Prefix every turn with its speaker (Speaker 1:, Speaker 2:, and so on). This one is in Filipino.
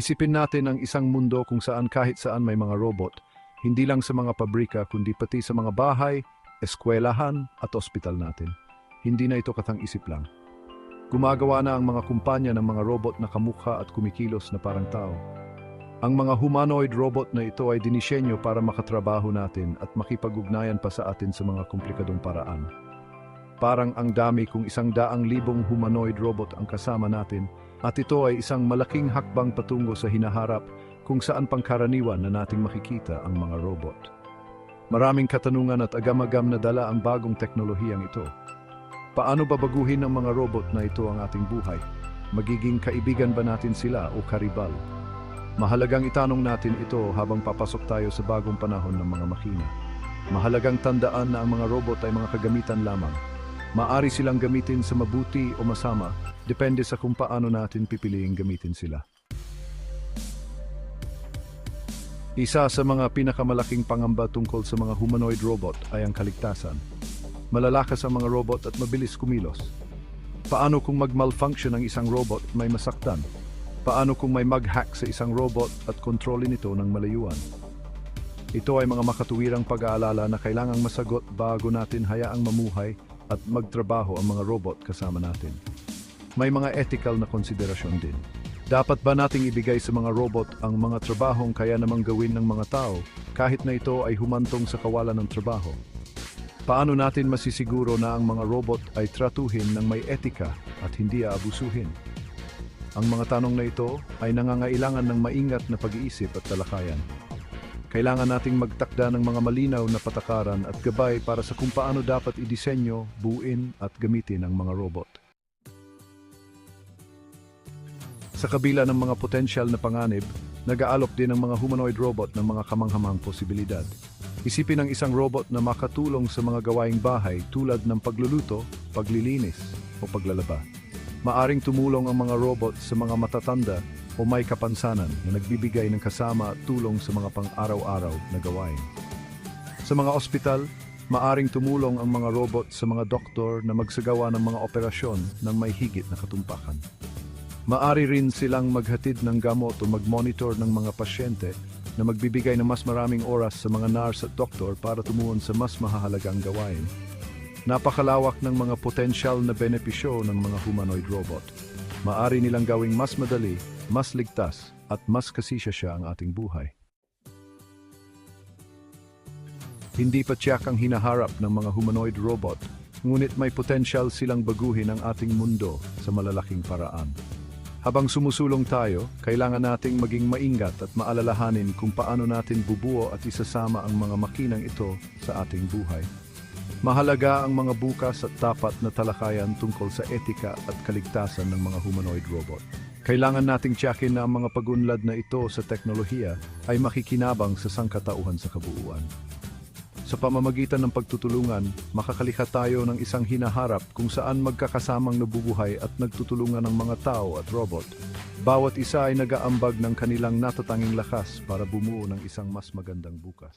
Speaker 1: Isipin natin ang isang mundo kung saan kahit saan may mga robot, hindi lang sa mga pabrika kundi pati sa mga bahay, eskwelahan at ospital natin. Hindi na ito katang isip lang. Gumagawa na ang mga kumpanya ng mga robot na kamukha at kumikilos na parang tao. Ang mga humanoid robot na ito ay dinisenyo para makatrabaho natin at makipag-ugnayan pa sa atin sa mga komplikadong paraan. Parang ang dami kung isang daang libong humanoid robot ang kasama natin at ito ay isang malaking hakbang patungo sa hinaharap kung saan pangkaraniwan na nating makikita ang mga robot. Maraming katanungan at agam-agam na dala ang bagong teknolohiyang ito. Paano babaguhin ng mga robot na ito ang ating buhay? Magiging kaibigan ba natin sila o karibal? Mahalagang itanong natin ito habang papasok tayo sa bagong panahon ng mga makina. Mahalagang tandaan na ang mga robot ay mga kagamitan lamang. Maari silang gamitin sa mabuti o masama, depende sa kung paano natin pipiliing gamitin sila. Isa sa mga pinakamalaking pangamba tungkol sa mga humanoid robot ay ang kaligtasan. Malalakas ang mga robot at mabilis kumilos. Paano kung mag-malfunction ang isang robot at may masaktan? Paano kung may mag-hack sa isang robot at kontrolin ito ng malayuan? Ito ay mga makatuwirang pag-aalala na kailangang masagot bago natin hayaang mamuhay at magtrabaho ang mga robot kasama natin. May mga ethical na konsiderasyon din. Dapat ba nating ibigay sa mga robot ang mga trabahong kaya namang gawin ng mga tao kahit na ito ay humantong sa kawalan ng trabaho? Paano natin masisiguro na ang mga robot ay tratuhin ng may etika at hindi aabusuhin? Ang mga tanong na ito ay nangangailangan ng maingat na pag-iisip at talakayan. Kailangan nating magtakda ng mga malinaw na patakaran at gabay para sa kung paano dapat idisenyo, buuin at gamitin ang mga robot. Sa kabila ng mga potensyal na panganib, nag-aalok din ang mga humanoid robot ng mga kamanghamang posibilidad. Isipin ang isang robot na makatulong sa mga gawaing bahay tulad ng pagluluto, paglilinis o paglalaba. Maaring tumulong ang mga robot sa mga matatanda o may kapansanan na nagbibigay ng kasama at tulong sa mga pang-araw-araw na gawain. Sa mga ospital, maaring tumulong ang mga robot sa mga doktor na magsagawa ng mga operasyon ng may higit na katumpakan. Maari rin silang maghatid ng gamot o mag-monitor ng mga pasyente na magbibigay ng mas maraming oras sa mga nurse at doktor para tumuon sa mas mahahalagang gawain. Napakalawak ng mga potensyal na benepisyo ng mga humanoid robot. Maari nilang gawing mas madali, mas ligtas, at mas kasisya siya ang ating buhay. Hindi pa tiyak ang hinaharap ng mga humanoid robot, ngunit may potensyal silang baguhin ang ating mundo sa malalaking paraan. Habang sumusulong tayo, kailangan nating maging maingat at maalalahanin kung paano natin bubuo at isasama ang mga makinang ito sa ating buhay. Mahalaga ang mga bukas at tapat na talakayan tungkol sa etika at kaligtasan ng mga humanoid robot. Kailangan nating tiyakin na ang mga pagunlad na ito sa teknolohiya ay makikinabang sa sangkatauhan sa kabuuan. Sa pamamagitan ng pagtutulungan, makakalikha tayo ng isang hinaharap kung saan magkakasamang nabubuhay at nagtutulungan ng mga tao at robot. Bawat isa ay nagaambag ng kanilang natatanging lakas para bumuo ng isang mas magandang bukas.